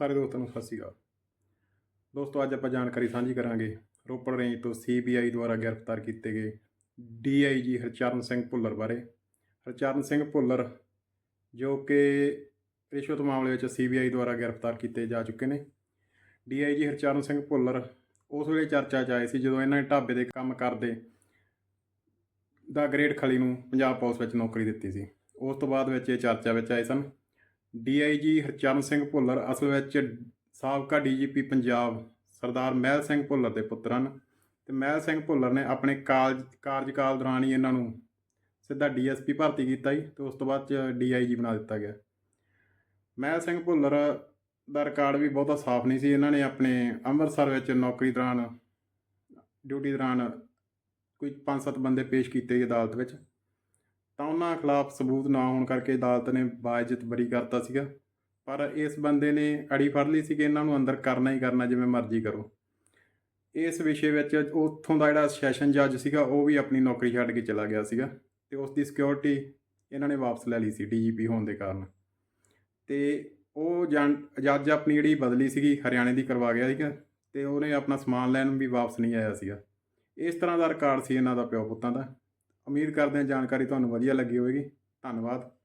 ਸਾਰੇ ਦੋਸਤਾਂ ਨੂੰ ਸਤਿ ਸ਼੍ਰੀ ਅਕਾਲ। ਦੋਸਤੋ, ਅੱਜ ਆਪਾਂ ਜਾਣਕਾਰੀ ਸਾਂਝੀ ਕਰਾਂਗੇ ਰੋਪੜ ਰੇਂਜ ਤੋਂ ਸੀਬੀਆਈ ਦੁਆਰਾ ਗ੍ਰਿਫਤਾਰ ਕੀਤੇ ਗਏ ਡੀਆਈਜੀ ਹਰਚਰਨ ਸਿੰਘ ਭੁੱਲਰ ਬਾਰੇ। ਹਰਚਰਨ ਸਿੰਘ ਭੁੱਲਰ ਜੋ ਕਿ ਰਿਸ਼ਵਤ ਮਾਮਲੇ ਵਿੱਚ ਸੀਬੀਆਈ ਦੁਆਰਾ ਗ੍ਰਿਫਤਾਰ ਕੀਤੇ ਜਾ ਚੁੱਕੇ ਨੇ। ਡੀਆਈਜੀ ਹਰਚਰਨ ਸਿੰਘ ਭੁੱਲਰ ਉਸ ਵੇਲੇ ਚਰਚਾ 'ਚ ਆਏ ਸੀ ਜਦੋਂ ਇਹਨਾਂ ਨੇ ਢਾਬੇ ਦੇ ਕੰਮ ਕਰਦੇ ਦਾ ਗ੍ਰੇਡ ਖਲੀ ਨੂੰ ਪੰਜਾਬ ਪੁਲਿਸ ਵਿੱਚ ਨੌਕਰੀ ਦਿੱਤੀ ਸੀ। ਉਸ ਤੋਂ ਬਾਅਦ ਵਿੱਚ ਇਹ ਚਰਚਾ ਵਿੱਚ ਆਏ ਸਨ ਡੀਆਈਜੀ ਹਰਚਰਨ ਸਿੰਘ ਭੁੱਲਰ, ਅਸਲ ਵਿੱਚ ਸਾਬਕਾ ਡੀਜੀਪੀ ਪੰਜਾਬ ਸਰਦਾਰ ਮਹਿਲ ਸਿੰਘ ਭੁੱਲਰ ਦੇ ਪੁੱਤਰ ਹਨ ਤੇ ਮਹਿਲ ਸਿੰਘ ਭੁੱਲਰ ਨੇ ਆਪਣੇ ਕਾਰਜ ਕਾਰਜਕਾਲ ਦੌਰਾਨ ਹੀ ਇਹਨਾਂ ਨੂੰ ਸਿੱਧਾ ਡੀਐਸਪੀ ਭਰਤੀ ਕੀਤਾ ਜੀ ਤੇ ਉਸ ਤੋਂ ਬਾਅਦ ਚ ਡੀਆਈਜੀ ਬਣਾ ਦਿੱਤਾ ਗਿਆ। ਮਹਿਲ ਸਿੰਘ ਭੁੱਲਰ ਦਾ ਰਿਕਾਰਡ ਵੀ ਬਹੁਤਾ ਸਾਫ਼ ਨਹੀਂ ਸੀ। ਇਹਨਾਂ ਨੇ ਆਪਣੇ ਅੰਮ੍ਰਿਤਸਰ ਵਿੱਚ ਨੌਕਰੀ ਦੌਰਾਨ, ਡਿਊਟੀ ਦੌਰਾਨ ਕੋਈ 5-7 ਬੰਦੇ ਪੇਸ਼ ਕੀਤੇ ਜੀ ਅਦਾਲਤ ਵਿੱਚ। ਤਾਂ ਉਹਨਾਂ ਖਿਲਾਫ ਸਬੂਤ ਨਾ ਹੋਣ ਕਰਕੇ ਅਦਾਲਤ ਨੇ ਬਾਇਜ਼ਤ ਬਰੀ ਕਰਤਾ ਸੀਗਾ। ਪਰ ਇਸ ਬੰਦੇ ਨੇ ਅੜੀ ਫੜ ਲਈ ਸੀ ਕਿ ਇਹਨਾਂ ਨੂੰ ਅੰਦਰ ਕਰਨਾ ਹੀ ਕਰਨਾ ਜਿਵੇਂ ਮਰਜ਼ੀ ਕਰੋ। ਇਸ ਵਿਸ਼ੇ ਵਿੱਚ ਉੱਥੋਂ ਦਾ ਜਿਹੜਾ ਸੈਸ਼ਨ ਜੱਜ ਸੀਗਾ, ਉਹ ਵੀ ਆਪਣੀ ਨੌਕਰੀ ਛੱਡ ਕੇ ਚਲਾ ਗਿਆ ਸੀਗਾ ਤੇ ਉਸ ਦੀ ਸਿਕਿਉਰਿਟੀ ਇਹਨਾਂ ਨੇ ਵਾਪਸ ਲੈ ਲਈ ਸੀ ਡੀਜੀਪੀ ਹੋਣ ਦੇ ਕਾਰਨ। ਤੇ ਉਹ ਜੰ- ਜੱਜ ਆਪਣੀ ਜਿਹੜੀ ਬਦਲੀ ਸੀਗੀ, ਹਰਿਆਣੇ ਦੀ ਕਰਵਾ ਗਿਆ ਸੀਗਾ ਤੇ ਉਹਨੇ ਆਪਣਾ ਸਮਾਨ ਲੈਣ ਵੀ ਵਾਪਸ ਨਹੀਂ ਆਇਆ ਸੀਗਾ। ਇਸ ਤਰ੍ਹਾਂ ਦਾ ਰਿਕਾਰਡ ਸੀ ਇਹਨਾਂ ਦਾ ਪਿਓ ਪੁੱਤਾਂ ਦਾ। ਉਮੀਦ ਕਰਦੇ ਹਾਂ ਜਾਣਕਾਰੀ ਤੁਹਾਨੂੰ ਵਧੀਆ ਲੱਗੀ ਹੋਵੇਗੀ। ਧੰਨਵਾਦ।